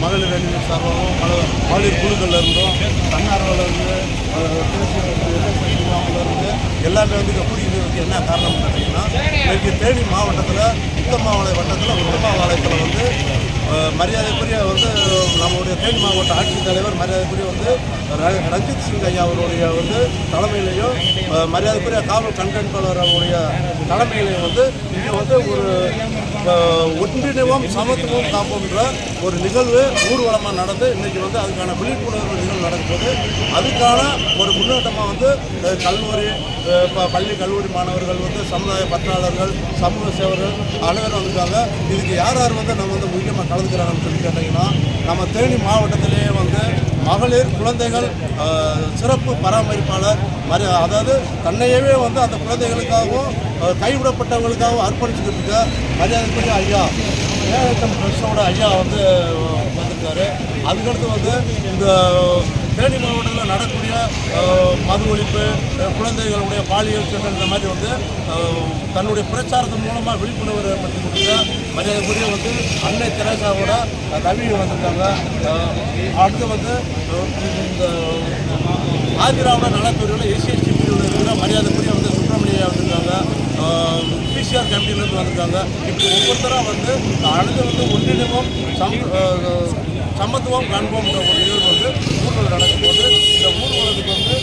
மகளிர் அணி சார்பாகவும் மல மகளிர் குழுக்கள்ல இருந்தும் தன்னார்வல இருந்து இருந்து எல்லாமே வந்து எப்படி என்ன காரணம் பார்த்தீங்கன்னா இன்றைக்கு தேனி மாவட்டத்தில் மரியாதைக்குரிய வந்து நம்முடைய தேனி மாவட்ட ஆட்சித்தலைவர் மரியாதைக்குரிய வந்து ர- ரஞ்சித் சிங் ஐயா அவருடைய வந்து தலைமையிலையும் மரியாதைக்குரிய காவல் கண்காணிப்பாளர் அவருடைய தலைமையிலையும் வந்து இங்கே வந்து ஒரு ஒன்றிணைவோம் சமத்துவம் காப்போம்ன்ற ஒரு நிகழ்வு ஊர்வலமாக நடந்து இன்றைக்கி வந்து அதுக்கான விழிப்புணர்வு நிகழ்வு நடக்கும்போது அதுக்கான ஒரு முன்னோட்டமாக வந்து கல்லூரி ப- பள்ளி கல்லூரி மாணவர்கள் வந்து சமுதாய பற்றாளர்கள் சமூக சேவர்கள் அனைவரும் வந்திருக்காங்க இதுக்கு யார் யார் வந்து நம்ம வந்து முக்கியமாக கலந்துக்கிறாங்கன்னு சொல்லி கேட்டிங்கன்னா நம்ம தேனி மாவட்டத்திலேயே வந்து மகளிர் குழந்தைகள் சிறப்பு பராமரிப்பாளர் மரி அதாவது தன்னையவே வந்து அந்த குழந்தைகளுக்காகவும் கைவிடப்பட்டவங்களுக்காக கைவிடப்பட்டவங்களுக்காகவும் அர்ப்பணிச்சுக்கிட்டு மரியாதைக்குரிய ஐயா ஏஎஸ்எம் ட்ரஸ்டோட ஐயா வந்து வந்திருக்காரு. அதுக்கடுத்து வந்து இந்த தேனி மாவட்டத்தில் நடக்கக்கூடிய மது ஒழிப்பு குழந்தைகளுடைய பாலியல் சட்டம் இந்த மாதிரி வந்து தன்னுடைய பிரச்சாரத்தின் மூலமாக விழிப்புணர்வு ஏற்படுத்தி கொடுத்த மரியாதைக்குரிய வந்து அன்னை தெரேசாவோட அஹ், ரவி வந்திருக்காங்க. அடுத்து வந்து இந்த ஆதிராவிட நலத்துறையில் எஸ்சிஎஸ்டி பிரிவில் இருக்கிற மரியாதைக்குரிய வந்து சுப்பிரமணியா வந்திருக்காங்க. பிசிஆர் கேம்பீன்லேருந்து வந்திருக்காங்க. இப்படி ஒவ்வொருத்தராக வந்து அடுத்து வந்து ஒன்றிணைவோம் சம் சமத்துவம் காண்போம்ன்ற ஒரு நிகழ்வு வந்து ஊர்வலம் நடக்கும்போது இந்த ஊர்வலத்துக்கு வந்து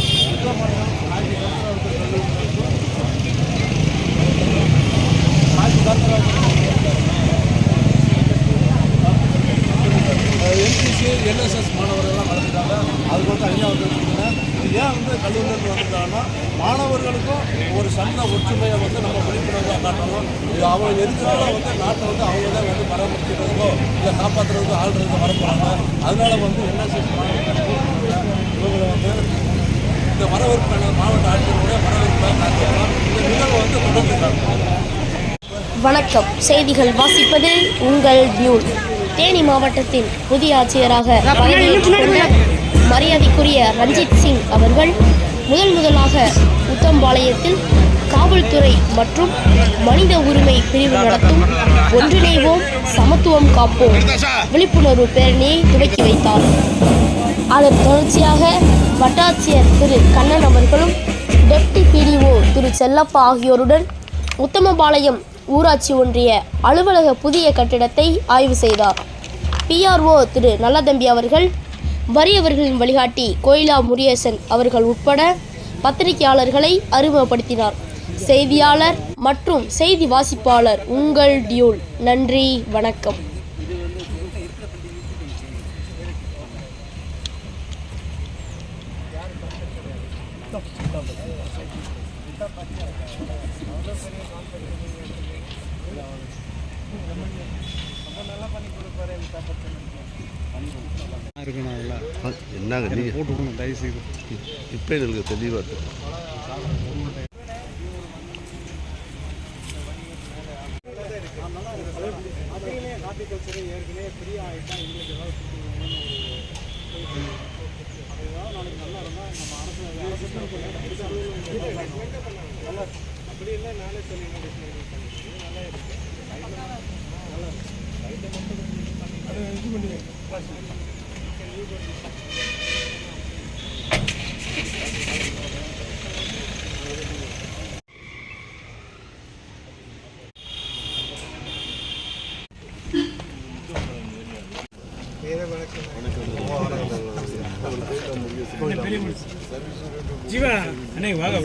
மாணவர்கள்லாம் நடந்துட்டாங்க அதுக்கு வந்து ஐயா வந்து இது ஏன் வந்து கல்லூரிலேருந்து வந்திருக்காங்கன்னா மாணவர்களுக்கும் ஒரு சந்த ஒற்றுமையை வந்து நம்ம விழிப்புணர்வாக காட்டணும். இது அவங்க எதுக்குனால வந்து நாட்டை வந்து அவங்க தான் வந்து பராமரிக்கிறதுக்கோ இல்லை காப்பாற்றுறதுக்கோ ஆள்றதுக்கு வரப்போகிறாங்க அதனால வந்து என்எஸ்எஸ் மாணவர்கள் இவங்களை வந்து இந்த வரவேற்பான மாவட்ட ஆட்சியருடைய வரவேற்பாக காட்டுறோம் இந்த நிகழ்வு வந்து தொடர்ந்துட்டாங்க வணக்கம். செய்திகள் வாசிப்பது உங்கள் நியூஸ். தேனி மாவட்டத்தின் புதிய ஆட்சியராக மரியாதைக்குரிய ரஞ்சித் சிங் அவர்கள் முதல் முதலாக உத்தம்பாளையத்தில் காவல்துறை மற்றும் மனித உரிமை பிரிவு நடத்தும் ஒன்றிணைவோம் சமத்துவம் காப்போம் விழிப்புணர்வு பேரணியை துவக்கி வைத்தார். அதன் தொடர்ச்சியாக வட்டாட்சியர் திரு கண்ணன் அவர்களும் டெப்டி பிடிஓ திரு செல்லப்பா ஆகியோருடன் உத்தமபாளையம் ஊராட்சி ஒன்றிய அலுவலக புதிய கட்டிடத்தை ஆய்வு செய்தார். பிஆர்ஓ திரு நல்லதம்பி அவர்கள் வறியவர்களின் வழிகாட்டி கோயிலா முரியேசன் அவர்கள் உட்பட பத்திரிகையாளர்களை அறிமுகப்படுத்தினார். செய்தியாளர் மற்றும் செய்தி வாசிப்பாளர் உங்கள் டியூல். நன்றி வணக்கம். இருக்கணும் அதில் ஆ, என்னங்க நீங்கள் போட்டு விடணும் தயவு செய்து இப்போ எங்களுக்கு தெளிவாக நல்லா அப்படி இல்லை நானே சொல்லி நல்லா இருக்கு. நல்லா இருக்கு. இது பண்ணி ஜீவா அன்னைக்கு வாங்க